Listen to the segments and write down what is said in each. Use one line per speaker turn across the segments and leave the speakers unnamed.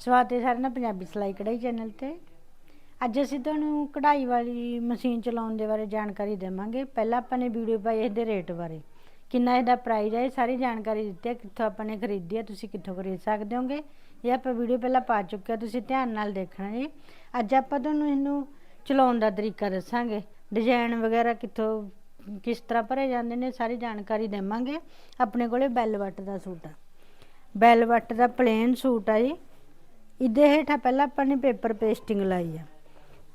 ਸਵਾਗਤ ਹੈ ਸਾਰਿਆਂ ਦਾ ਪੰਜਾਬੀ ਸਿਲਾਈ ਕਢਾਈ ਚੈਨਲ ਤੇ। ਅੱਜ ਅਸੀਂ ਤੁਹਾਨੂੰ ਕਢਾਈ ਵਾਲੀ ਮਸ਼ੀਨ ਚਲਾਉਣ ਦੇ ਬਾਰੇ ਜਾਣਕਾਰੀ ਦੇਵਾਂਗੇ। ਪਹਿਲਾਂ ਆਪਾਂ ਨੇ ਵੀਡੀਓ ਪਾਈ ਇਹਦੇ ਰੇਟ ਬਾਰੇ। ਕਿੰਨਾ ਇਹਦਾ ਪ੍ਰਾਈਸ ਹੈ ਇਹ ਸਾਰੀ ਜਾਣਕਾਰੀ ਦਿੱਤੀ ਹੈ ਕਿੱਥੋਂ ਆਪਾਂ ਨੇ ਖਰੀਦੀ ਹੈ ਤੁਸੀਂ ਕਿੱਥੋਂ ਖਰੀਦ ਸਕਦੇ ਹੋਗੇ। ਇਹ ਆਪਾਂ ਵੀਡੀਓ ਪਹਿਲਾਂ ਪਾ ਚੁੱਕੇ ਹਾਂ ਤੁਸੀਂ ਧਿਆਨ ਨਾਲ ਦੇਖਣਾ ਜੀ। ਅੱਜ ਆਪਾਂ ਤੁਹਾਨੂੰ ਇਹਨੂੰ ਚਲਾਉਣ ਦਾ ਤਰੀਕਾ ਦੱਸਾਂਗੇ। ਡਿਜ਼ਾਈਨ ਵਗੈਰਾ ਕਿੱਥੋਂ, ਕਿਸ ਤਰ੍ਹਾਂ ਭਰੇ ਜਾਂਦੇ ਨੇ, ਸਾਰੀ ਜਾਣਕਾਰੀ ਦੇਵਾਂਗੇ। ਆਪਣੇ ਕੋਲੇ ਬੈਲ ਵੱਟ ਦਾ ਸੂਟ ਆ। ਬੈਲ ਵੱਟ ਦਾ ਪਲੇਨ ਸੂਟ ਆ ਜੀ। ਇਹਦੇ ਹੇਠਾਂ ਪਹਿਲਾਂ ਆਪਾਂ ਨੇ ਪੇਪਰ ਪੇਸਟਿੰਗ ਲਾਈ ਆ।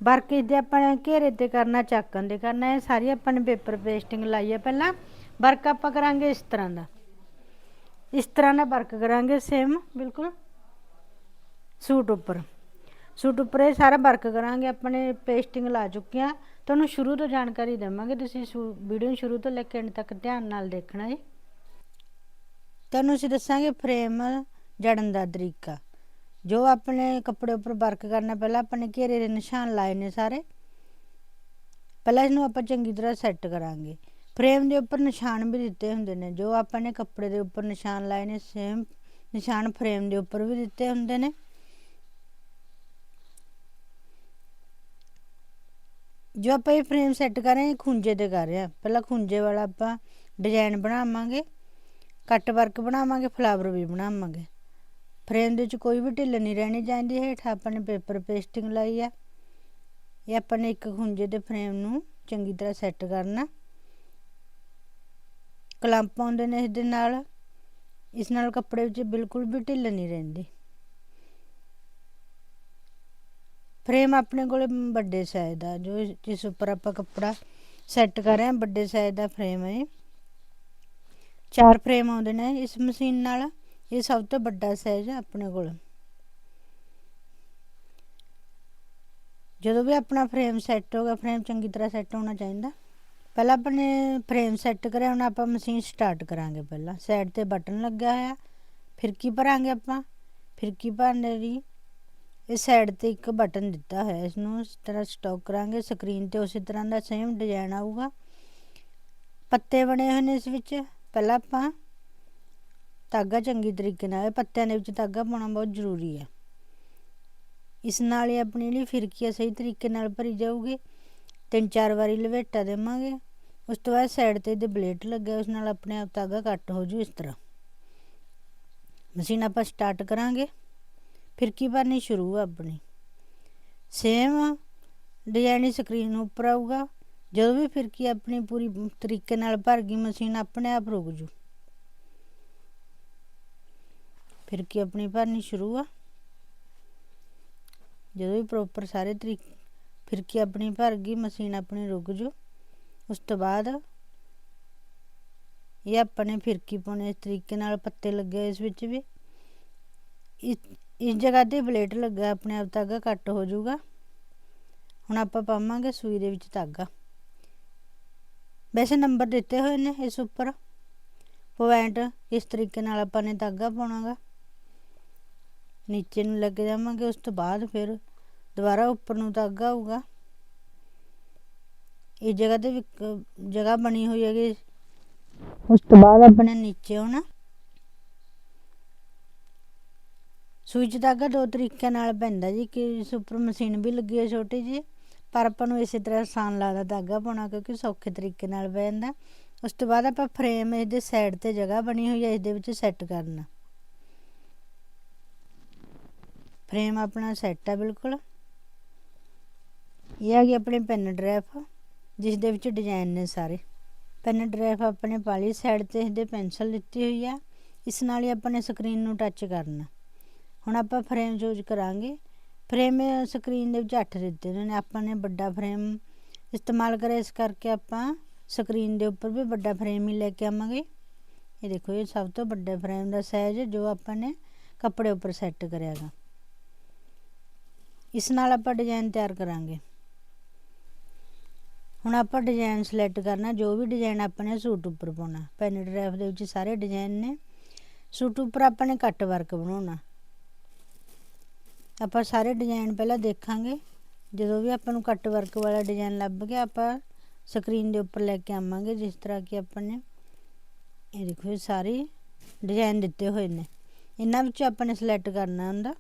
ਵਰਕ ਇਹਦੇ ਆਪਾਂ ਨੇ ਘੇਰੇ ਤੇ ਕਰਨਾ, ਚਾਕਣ ਦੇ ਕਰਨਾ ਹੈ ਸਾਰੀ ਆਪਾਂ ਨੇ ਪੇਪਰ ਪੇਸਟਿੰਗ ਲਾਈ ਆ ਪਹਿਲਾਂ। ਵਰਕ ਆਪਾਂ ਕਰਾਂਗੇ ਇਸ ਤਰ੍ਹਾਂ ਦਾ। ਇਸ ਤਰ੍ਹਾਂ ਦਾ ਵਰਕ ਕਰਾਂਗੇ ਸੇਮ ਬਿਲਕੁਲ। ਸੂਟ ਉੱਪਰ। ਸੂਟ ਉੱਪਰ ਇਹ ਸਾਰਾ ਵਰਕ ਕਰਾਂਗੇ ਆਪਣੇ ਪੇਸਟਿੰਗ ਲਾ ਚੁੱਕੇ ਆ। ਤੁਹਾਨੂੰ ਸ਼ੁਰੂ ਤੋਂ ਜਾਣਕਾਰੀ ਦੇਵਾਂਗੇ, ਤੁਸੀਂ ਵੀਡੀਓ ਨੂੰ ਸ਼ੁਰੂ ਤੋਂ ਲੈ ਕੇ ਅੰਤ ਤੱਕ ਧਿਆਨ ਨਾਲ ਦੇਖਣਾ ਜੀ। ਤੁਹਾਨੂੰ ਅਸੀਂ ਦੱਸਾਂਗੇ ਫਰੇਮ ਜੜਨ ਦਾ ਤਰੀਕਾ। ਜੋ ਆਪਣੇ ਕੱਪੜੇ ਉੱਪਰ ਵਰਕ ਕਰਨਾ, ਪਹਿਲਾਂ ਆਪਣੇ ਘੇਰੇ ਦੇ ਨਿਸ਼ਾਨ ਲਾਏ ਨੇ ਸਾਰੇ। ਪਹਿਲਾਂ ਇਹਨੂੰ ਆਪਾਂ ਚੰਗੀ ਤਰ੍ਹਾਂ ਸੈੱਟ ਕਰਾਂਗੇ। ਫਰੇਮ ਦੇ ਉੱਪਰ ਨਿਸ਼ਾਨ ਵੀ ਦਿੱਤੇ ਹੁੰਦੇ ਨੇ, ਜੋ ਆਪਾਂ ਨੇ ਕੱਪੜੇ ਦੇ ਉੱਪਰ ਨਿਸ਼ਾਨ ਲਾਏ ਨੇ ਸੇਮ ਨਿਸ਼ਾਨ ਫਰੇਮ ਦੇ ਉੱਪਰ ਵੀ ਦਿੱਤੇ ਹੁੰਦੇ ਨੇ। ਜੋ ਆਪਾਂ ਇਹ ਫਰੇਮ ਸੈੱਟ ਕਰ ਰਹੇ ਹਾਂ ਖੁੰਝੇ ਤੇ ਕਰ ਰਹੇ ਹਾਂ। ਪਹਿਲਾਂ ਖੁੰਝੇ ਵਾਲਾ ਆਪਾਂ ਡਿਜ਼ਾਈਨ ਬਣਾਵਾਂਗੇ ਕੱਟ ਵਰਕ ਬਣਾਵਾਂਗੇ ਫਲਾਵਰ ਵੀ ਬਣਾਵਾਂਗੇ। ਫਰੇਮ ਦੇ ਵਿੱਚ ਕੋਈ ਵੀ ਢਿੱਲ ਨਹੀਂ ਰਹਿਣੀ ਚਾਹੀਦੀ, ਹੇਠਾਂ ਆਪਾਂ ਨੇ ਪੇਪਰ ਪੇਸਟਿੰਗ ਲਾਈ ਆ। ਇਹ ਆਪਾਂ ਨੇ ਇੱਕ ਖੁੰਝੇ ਦੇ ਫਰੇਮ ਨੂੰ ਚੰਗੀ ਤਰ੍ਹਾਂ ਸੈੱਟ ਕਰਨਾ। ਕਲੰਪ ਆਉਂਦੇ ਨੇ ਇਸ ਦੇ ਨਾਲ। ਇਸ ਨਾਲ ਕੱਪੜੇ ਵਿੱਚ ਬਿਲਕੁਲ ਵੀ ਢਿੱਲ ਨਹੀਂ ਰਹਿੰਦੀ। ਫਰੇਮ ਆਪਣੇ ਕੋਲੇ ਵੱਡੇ ਸਾਈਜ਼ ਦਾ, ਜੋ ਜਿਸ ਉੱਪਰ ਆਪਾਂ ਕੱਪੜਾ ਸੈੱਟ ਕਰ ਰਹੇ ਹਾਂ, ਵੱਡੇ ਸਾਈਜ਼ ਦਾ ਫਰੇਮ ਹੈ ਚਾਰ ਫਰੇਮ ਆਉਂਦੇ ਨੇ ਇਸ ਮਸ਼ੀਨ ਨਾਲ। ਇਹ ਸਭ ਤੋਂ ਵੱਡਾ ਸਾਈਜ਼ ਹੈ ਆਪਣੇ ਕੋਲ। ਜਦੋਂ ਵੀ ਆਪਣਾ ਫਰੇਮ ਸੈੱਟ ਹੋਗਾ ਫਰੇਮ ਚੰਗੀ ਤਰ੍ਹਾਂ ਸੈੱਟ ਹੋਣਾ ਚਾਹੀਦਾ। ਪਹਿਲਾਂ ਆਪਣੇ ਫਰੇਮ ਸੈੱਟ ਕਰਿਆ, ਹੁਣ ਆਪਾਂ ਮਸ਼ੀਨ ਸਟਾਰਟ ਕਰਾਂਗੇ ਪਹਿਲਾਂ। ਸਾਈਡ ਤੇ ਬਟਨ ਲੱਗਾ ਹੋਇਆ ਫਿਰਕੀ ਭਰਾਂਗੇ ਆਪਾਂ? ਫਿਰਕੀ ਭਰਨੇ ਦੀ ਇਹ ਸਾਈਡ ਤੇ ਇੱਕ ਬਟਨ ਦਿੱਤਾ ਹੋਇਆ ਇਸ ਨੂੰ ਇਸ ਤਰ੍ਹਾਂ ਸਟਾਕ ਕਰਾਂਗੇ। ਸਕਰੀਨ ਤੇ ਉਸੇ ਤਰ੍ਹਾਂ ਦਾ ਸੇਮ ਡਿਜ਼ਾਈਨ ਆਊਗਾ। ਪੱਤੇ ਬਣੇ ਹੋਏ ਨੇ ਇਸ ਵਿੱਚ। ਪਹਿਲਾਂ ਆਪਾਂ ਧਾਗਾ ਚੰਗੀ ਤਰੀਕੇ ਨਾਲ, ਪੱਤਿਆਂ ਦੇ ਵਿੱਚ ਧਾਗਾ ਪਾਉਣਾ ਬਹੁਤ ਜ਼ਰੂਰੀ ਹੈ। ਇਸ ਨਾਲ ਹੀ ਆਪਣੀ ਜਿਹੜੀ ਫਿਰਕੀ ਸਹੀ ਤਰੀਕੇ ਨਾਲ ਭਰੀ ਜਾਊਗੀ। ਤਿੰਨ ਚਾਰ ਵਾਰੀ ਲਵੇਟਾ ਦੇਵਾਂਗੇ। ਉਸ ਤੋਂ ਬਾਅਦ ਸਾਈਡ ਤੇ ਇਹਦੇ ਬਲੇਡ ਲੱਗਿਆ, ਉਸ ਨਾਲ ਆਪਣੇ ਆਪ ਧਾਗਾ ਕੱਟ ਹੋ ਜੂ ਇਸ ਤਰ੍ਹਾਂ। ਮਸ਼ੀਨ ਆਪਾਂ ਸਟਾਰਟ ਕਰਾਂਗੇ। ਫਿਰਕੀ ਭਰਨੀ ਸ਼ੁਰੂ ਆ ਆਪਣੀ। ਸੇਮ ਡਿਜ਼ਾਈਨ ਸਕਰੀਨ ਉੱਪਰ ਆਊਗਾ। ਜਦੋਂ ਵੀ ਫਿਰਕੀ ਆਪਣੀ ਪੂਰੀ ਤਰੀਕੇ ਨਾਲ ਭਰ ਗਈ, ਮਸ਼ੀਨ ਆਪਣੇ ਆਪ ਰੁਕ ਜੂ। ਫਿਰਕੀ ਆਪਣੀ ਭਰਨੀ ਸ਼ੁਰੂ ਆ? ਜਦੋਂ ਵੀ ਪ੍ਰੋਪਰ ਸਾਰੇ ਤਰੀਕ ਫਿਰਕੀ ਆਪਣੀ ਭਰ ਗਈ, ਮਸ਼ੀਨ ਆਪਣੀ ਰੁਕ ਜੂ? ਉਸ ਤੋਂ ਬਾਅਦ ਇਹ ਆਪਣੇ ਫਿਰਕੀ ਪਾਉਣੇ, ਇਸ ਤਰੀਕੇ ਨਾਲ ਪੱਤੇ ਲੱਗੇ ਇਸ ਵਿੱਚ ਵੀ? ਇਸ ਜਗ੍ਹਾ ਤੇ ਬਲੇਟ ਲੱਗਾ, ਆਪਣੇ ਆਪ ਧਾਗਾ ਕੱਟ ਹੋ ਜਾਊਗਾ। ਹੁਣ ਆਪਾਂ ਪਾਵਾਂਗੇ ਸੂਈ ਦੇ ਵਿੱਚ ਧਾਗਾ। ਵੈਸੇ ਨੰਬਰ ਦਿੱਤੇ ਹੋਏ ਨੇ ਇਸ ਉੱਪਰ। ਪੁਆਇੰਟ ਇਸ ਤਰੀਕੇ ਨਾਲ ਆਪਾਂ ਨੇ ਧਾਗਾ ਪਾਉਣਾਗਾ। ਨੀਚੇ ਨੂੰ ਲੱਗ ਜਾਵਾਂਗੇ, ਉਸ ਤੋਂ ਬਾਅਦ ਫਿਰ ਦੁਬਾਰਾ ਉੱਪਰ ਨੂੰ ਧਾਗਾ ਆਊਗਾ। ਇਹ ਜਗ੍ਹਾ ਤੇ ਜਗ੍ਹਾ ਬਣੀ ਹੋਈ ਹੈਗੀ। ਉਸ ਤੋਂ ਬਾਅਦ ਆਪਣੇ ਨੀਚੇ ਹੋਣਾ ਸੂਈ 'ਚ ਧਾਗਾ ਦੋ ਤਰੀਕਿਆਂ ਨਾਲ ਪੈਂਦਾ ਜੀ, ਕਿ ਇਸ ਉੱਪਰ ਮਸ਼ੀਨ ਵੀ ਲੱਗੀ ਹੈ ਛੋਟੀ ਜੀ ਪਰ ਆਪਾਂ ਨੂੰ ਇਸੇ ਤਰ੍ਹਾਂ ਆਸਾਨ ਲੱਗਦਾ ਧਾਗਾ ਪਾਉਣਾ, ਕਿਉਂਕਿ ਸੌਖੇ ਤਰੀਕੇ ਨਾਲ ਪੈ ਜਾਂਦਾ। ਉਸ ਤੋਂ ਬਾਅਦ ਆਪਾਂ ਫਰੇਮ ਇਹਦੇ ਸਾਈਡ ਤੇ ਜਗ੍ਹਾ ਬਣੀ ਹੋਈ ਹੈ, ਇਸ ਦੇ ਵਿੱਚ ਸੈੱਟ ਕਰਨਾ। ਫਰੇਮ ਆਪਣਾ ਸੈੱਟ ਹੈ ਬਿਲਕੁਲ। ਇਹ ਆ ਗਈ ਆਪਣੀ ਪੈਨ ਡਰਾਈਵ ਜਿਸ ਦੇ ਵਿੱਚ ਡਿਜ਼ਾਈਨ ਨੇ ਸਾਰੇ। ਪੈਨ ਡਰਾਈਵ ਆਪਣੇ ਪਾਲੀ ਸਾਈਡ ਤੇ, ਇਹਦੇ ਪੈਨਸਲ ਦਿੱਤੀ ਹੋਈ ਆ। ਇਸ ਨਾਲ ਹੀ ਆਪਾਂ ਨੇ ਸਕਰੀਨ ਨੂੰ ਟੱਚ ਕਰਨਾ। ਹੁਣ ਆਪਾਂ ਫਰੇਮ ਯੂਜ਼ ਕਰਾਂਗੇ। ਫਰੇਮ ਸਕਰੀਨ ਦੇ ਵਿੱਚ 8 ਦਿੱਤੇ ਨੇ ਆਪਾਂ ਨੇ ਵੱਡਾ ਫਰੇਮ ਇਸਤੇਮਾਲ ਕਰਿਆ। ਇਸ ਕਰਕੇ ਆਪਾਂ ਸਕਰੀਨ ਦੇ ਉੱਪਰ ਵੀ ਵੱਡਾ ਫਰੇਮ ਹੀ ਲੈ ਕੇ ਆਵਾਂਗੇ। ਇਹ ਦੇਖੋ, ਇਹ ਸਭ ਤੋਂ ਵੱਡੇ ਫਰੇਮ ਦਾ ਸਾਈਜ਼ ਜੋ ਆਪਾਂ ਨੇ ਕੱਪੜੇ ਉੱਪਰ ਸੈੱਟ ਕਰਿਆਗਾ ਇਸ ਨਾਲ ਆਪਾਂ ਡਿਜ਼ਾਈਨ ਤਿਆਰ ਕਰਾਂਗੇ। ਹੁਣ ਆਪਾਂ ਡਿਜ਼ਾਈਨ ਸਿਲੈਕਟ ਕਰਨਾ, ਜੋ ਵੀ ਡਿਜ਼ਾਈਨ ਆਪਾਂ ਨੇ ਸੂਟ ਉੱਪਰ ਪਾਉਣਾ। ਪੈਨ ਡਰਾਈਵ ਦੇ ਵਿੱਚ ਸਾਰੇ ਡਿਜ਼ਾਈਨ ਨੇ। ਸੂਟ ਉੱਪਰ ਆਪਾਂ ਨੇ ਕੱਟ ਵਰਕ ਬਣਾਉਣਾ। ਆਪਾਂ ਸਾਰੇ ਡਿਜ਼ਾਈਨ ਪਹਿਲਾਂ ਦੇਖਾਂਗੇ। ਜਦੋਂ ਵੀ ਆਪਾਂ ਨੂੰ ਕੱਟ ਵਰਕ ਵਾਲਾ ਡਿਜ਼ਾਈਨ ਲੱਭ ਗਿਆ, ਆਪਾਂ ਸਕਰੀਨ ਦੇ ਉੱਪਰ ਲੈ ਕੇ ਆਵਾਂਗੇ, ਜਿਸ ਤਰ੍ਹਾਂ ਕਿ ਆਪਾਂ ਨੇ ਇਹ ਦੇਖੋ, ਇਹ ਸਾਰੇ ਡਿਜ਼ਾਈਨ ਦਿੱਤੇ ਹੋਏ ਨੇ। ਇਹਨਾਂ ਵਿੱਚੋਂ ਆਪਾਂ ਨੇ ਸਿਲੈਕਟ ਕਰਨਾ ਹੁੰਦਾ।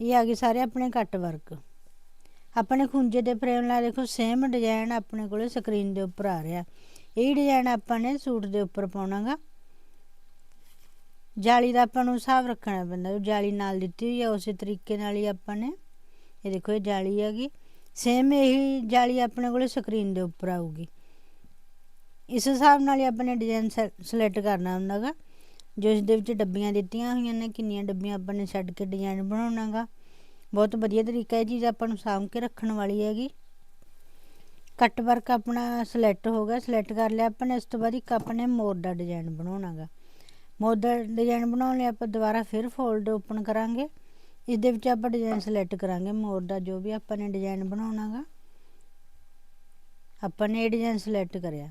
ਇਹ ਆ ਗਏ ਸਾਰੇ ਆਪਣੇ ਕੱਟ ਵਰਕ ਆਪਣੇ ਖੁੰਝੇ ਦੇ ਫਰੇਮ ਨਾਲ ਦੇਖੋ ਸੇਮ ਡਿਜ਼ਾਈਨ ਆਪਣੇ ਕੋਲੇ ਸਕਰੀਨ ਦੇ ਉੱਪਰ ਆ ਰਿਹਾ। ਇਹ ਡਿਜ਼ਾਈਨ ਆਪਾਂ ਨੇ ਸੂਟ ਦੇ ਉੱਪਰ ਪਾਉਣਾਗਾ। ਜਾਲੀ ਦਾ ਆਪਾਂ ਨੂੰ ਹਿਸਾਬ ਰੱਖਣਾ ਪੈਂਦਾ, ਉਹ ਜਾਲੀ ਨਾਲ ਦਿੱਤੀ ਹੋਈ ਹੈ ਉਸੇ ਤਰੀਕੇ ਨਾਲ ਹੀ ਆਪਾਂ ਨੇ, ਇਹ ਦੇਖੋ ਇਹ ਜਾਲੀ ਹੈਗੀ। ਸੇਮ ਇਹੀ ਜਾਲੀ ਆਪਣੇ ਕੋਲੇ ਸਕਰੀਨ ਦੇ ਉੱਪਰ ਆਊਗੀ। ਇਸ ਹਿਸਾਬ ਨਾਲ ਹੀ ਆਪਾਂ ਨੇ ਡਿਜ਼ਾਈਨ ਸਿਲੈਕਟ ਕਰਨਾ ਹੁੰਦਾਗਾ। ਜੋ ਇਸ ਦੇ ਵਿੱਚ ਡੱਬੀਆਂ ਦਿੱਤੀਆਂ ਹੋਈਆਂ ਨੇ, ਕਿੰਨੀਆਂ ਡੱਬੀਆਂ ਆਪਾਂ ਨੇ ਛੱਡ ਕੇ ਡਿਜ਼ਾਈਨ ਬਣਾਉਣਾਗਾ। ਬਹੁਤ ਵਧੀਆ ਤਰੀਕਾ ਇਹ ਚੀਜ਼ ਆਪਾਂ ਨੂੰ ਸਾਂਭ ਕੇ ਰੱਖਣ ਵਾਲੀ ਹੈਗੀ। ਕੱਟ ਵਰਕ ਆਪਣਾ ਸਿਲੈਕਟ ਹੋ ਗਿਆ, ਸਿਲੈਕਟ ਕਰ ਲਿਆ ਆਪਾਂ ਨੇ, ਇਸ ਤੋਂ ਬਾਅਦ ਇੱਕ ਆਪਣੇ ਮੋਰ ਦਾ ਡਿਜ਼ਾਈਨ ਬਣਾਉਣਾਗਾ। ਮੋਰ ਦਾ ਡਿਜ਼ਾਈਨ ਬਣਾਉਣ ਲਈ ਆਪਾਂ ਦੁਬਾਰਾ ਫਿਰ ਫੋਲਡ ਓਪਨ ਕਰਾਂਗੇ। ਇਸ ਦੇ ਵਿੱਚ ਆਪਾਂ ਡਿਜ਼ਾਈਨ ਸਿਲੈਕਟ ਕਰਾਂਗੇ, ਮੋਰ ਦਾ ਜੋ ਵੀ ਆਪਾਂ ਨੇ ਡਿਜ਼ਾਈਨ ਬਣਾਉਣਾਗਾ। ਆਪਾਂ ਨੇ ਇਹ ਡਿਜ਼ਾਈਨ ਸਿਲੈਕਟ ਕਰਿਆ।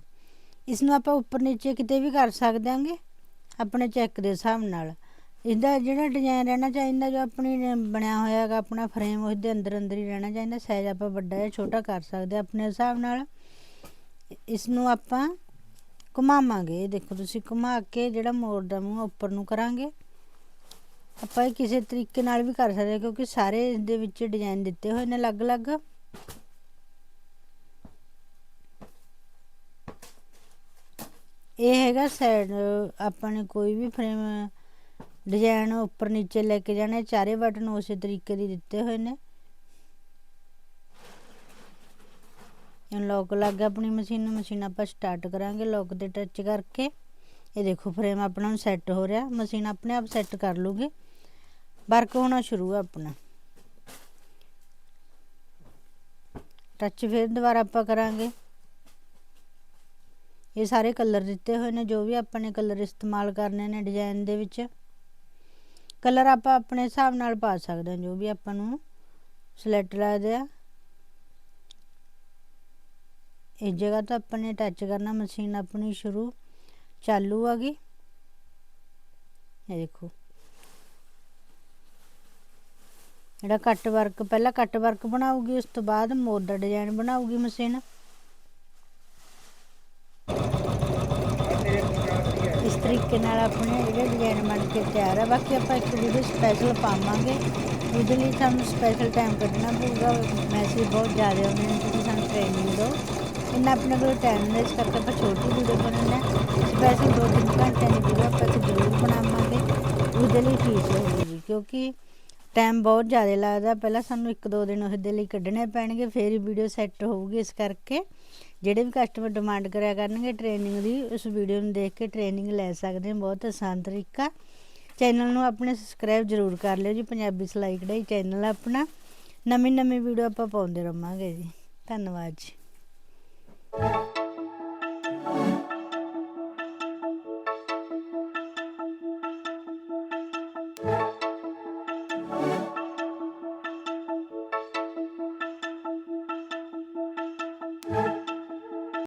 ਇਸ ਨੂੰ ਆਪਾਂ ਉੱਪਰ ਨੀਚੇ ਕਿਤੇ ਵੀ ਕਰ ਸਕਦੇ ਹਾਂਗੇ ਆਪਣੇ ਚੈੱਕ ਦੇ ਹਿਸਾਬ ਨਾਲ। ਇਹਦਾ ਜਿਹੜਾ ਡਿਜ਼ਾਈਨ ਰਹਿਣਾ ਚਾਹੀਦਾ, ਜੋ ਆਪਣੀ ਬਣਿਆ ਹੋਇਆ ਹੈਗਾ, ਆਪਣਾ ਫਰੇਮ ਉਸ ਦੇ ਅੰਦਰ ਅੰਦਰ ਹੀ ਰਹਿਣਾ ਚਾਹੀਦਾ। ਸਾਈਜ਼ ਆਪਾਂ ਵੱਡਾ ਜਾਂ ਛੋਟਾ ਕਰ ਸਕਦੇ ਆਪਣੇ ਹਿਸਾਬ ਨਾਲ। ਇਸ ਨੂੰ ਆਪਾਂ ਘੁਮਾਵਾਂਗੇ। ਇਹ ਦੇਖੋ ਤੁਸੀਂ ਘੁਮਾ ਕੇ ਜਿਹੜਾ ਮੋਰ ਦਾ ਮੂੰਹ ਉੱਪਰ ਨੂੰ ਕਰਾਂਗੇ। ਆਪਾਂ ਇਹ ਕਿਸੇ ਤਰੀਕੇ ਨਾਲ ਵੀ ਕਰ ਸਕਦੇ ਹਾਂ ਕਿਉਂਕਿ ਸਾਰੇ ਇਸ ਦੇ ਵਿੱਚ ਡਿਜ਼ਾਈਨ ਦਿੱਤੇ ਹੋਏ ਨੇ ਅਲੱਗ-ਅਲੱਗ। ਇਹ ਹੈਗਾ ਸਾਈਡ ਆਪਾਂ ਨੇ ਕੋਈ ਵੀ ਫਰੇਮ ਡਿਜ਼ਾਈਨ ਉੱਪਰ ਨੀਚੇ ਲੈ ਕੇ ਜਾਣੇ, ਚਾਰੇ ਬਟਨ ਉਸੇ ਤਰੀਕੇ ਦੇ ਦਿੱਤੇ ਹੋਏ ਨੇ। ਹੁਣ ਲੋਕ ਲੱਗ ਗਿਆ ਆਪਣੀ ਮਸ਼ੀਨ ਨੂੰ ਮਸ਼ੀਨ ਆਪਾਂ ਸਟਾਰਟ ਕਰਾਂਗੇ ਲੋਕ ਤੇ ਟੱਚ ਕਰਕੇ। ਇਹ ਦੇਖੋ ਫਰੇਮ ਆਪਣਾ ਨੂੰ ਸੈੱਟ ਹੋ ਰਿਹਾ ਮਸ਼ੀਨ ਆਪਣੇ ਆਪ ਸੈੱਟ ਕਰ ਲੂਗੀ। ਵਰਕ ਹੋਣਾ ਸ਼ੁਰੂ ਹੈ ਆਪਣਾ। ਟੱਚ ਫਿਰ ਦੁਬਾਰਾ ਆਪਾਂ ਕਰਾਂਗੇ। ਇਹ ਸਾਰੇ ਕਲਰ ਦਿੱਤੇ ਹੋਏ ਨੇ, ਜੋ ਵੀ ਆਪਾਂ ਨੇ ਕਲਰ ਇਸਤੇਮਾਲ ਕਰਨੇ ਨੇ ਡਿਜ਼ਾਈਨ ਦੇ ਵਿੱਚ। ਕਲਰ ਆਪਾਂ ਆਪਣੇ ਹਿਸਾਬ ਨਾਲ ਪਾ ਸਕਦੇ ਹਾਂ, ਜੋ ਵੀ ਆਪਾਂ ਨੂੰ ਸਿਲੈਕਟ ਲੱਗਦੇ ਆ। ਇਸ ਜਗ੍ਹਾ ਤੋਂ ਆਪਾਂ ਨੇ ਟੱਚ ਕਰਨਾ, ਮਸ਼ੀਨ ਆਪਣੀ ਸ਼ੁਰੂ ਚਾਲੂ ਆ ਗਈ। ਇਹ ਦੇਖੋ। ਜਿਹੜਾ ਕੱਟ ਵਰਕ ਪਹਿਲਾਂ ਕੱਟ ਵਰਕ ਬਣਾਉਗੀ ਉਸ ਤੋਂ ਬਾਅਦ ਮੋਰ ਦਾ ਡਿਜ਼ਾਈਨ ਬਣਾਉਗੀ ਮਸ਼ੀਨ ਇਸ ਤਰੀਕੇ ਨਾਲ ਆਪਣੇ ਜਿਹੜੇ ਡਿਜ਼ਾਈਨ ਬਣ ਕੇ ਤਿਆਰ ਹੈ ਬਾਕੀ ਆਪਾਂ ਇੱਕ ਵੀਡੀਓ ਸਪੈਸ਼ਲ ਪਾਵਾਂਗੇ। ਉਹਦੇ ਲਈ ਸਾਨੂੰ ਸਪੈਸ਼ਲ ਟਾਈਮ ਕੱਢਣਾ ਪਊਗਾ। ਮੈਸੇਜ ਬਹੁਤ ਜ਼ਿਆਦਾ ਆਉਂਦੇ ਨੇ, ਤੁਸੀਂ ਸਾਨੂੰ ਟ੍ਰੇਨਿੰਗ ਦਿਓ। ਇੰਨਾ ਆਪਣੇ ਕੋਲ ਟਾਈਮ ਨਹੀਂ ਇਸ ਕਰਕੇ ਆਪਾਂ ਛੋਟੀ ਵੀਡੀਓ ਬਣਾਉਣਾ ਸਪੈਸ਼ਲ ਦੋ ਤਿੰਨ ਘੰਟਿਆਂ ਦੀ ਵੀਡੀਓ ਆਪਾਂ ਜ਼ਰੂਰ ਬਣਾਵਾਂਗੇ। ਉਹਦੇ ਲਈ ਫੀਸ ਹੋਵੇਗੀ ਕਿਉਂਕਿ ਟਾਈਮ ਬਹੁਤ ਜ਼ਿਆਦਾ ਲੱਗਦਾ। ਪਹਿਲਾਂ ਸਾਨੂੰ ਇੱਕ ਦੋ ਦਿਨ ਉਹਦੇ ਲਈ ਕੱਢਣੇ ਪੈਣਗੇ, ਫੇਰ ਹੀ ਵੀਡੀਓ ਸੈੱਟ ਹੋਊਗੀ ਇਸ ਕਰਕੇ। ਜਿਹੜੇ ਵੀ ਕਸਟਮਰ ਡਿਮਾਂਡ ਕਰਿਆ ਕਰਨਗੇ ਟ੍ਰੇਨਿੰਗ ਦੀ, ਉਸ ਵੀਡੀਓ ਨੂੰ ਦੇਖ ਕੇ ਟ੍ਰੇਨਿੰਗ ਲੈ ਸਕਦੇ ਹਾਂ ਬਹੁਤ ਆਸਾਨ ਤਰੀਕਾ। ਚੈਨਲ ਨੂੰ ਆਪਣੇ ਸਬਸਕ੍ਰਾਈਬ ਜ਼ਰੂਰ ਕਰ ਲਿਓ ਜੀ, ਪੰਜਾਬੀ ਸਿਲਾਈ ਕਢਾਈ ਚੈਨਲ ਆਪਣਾ। ਨਵੀਂ ਨਵੀਂ ਵੀਡੀਓ ਆਪਾਂ ਪਾਉਂਦੇ ਰਵਾਂਗੇ ਜੀ। ਧੰਨਵਾਦ ਜੀ।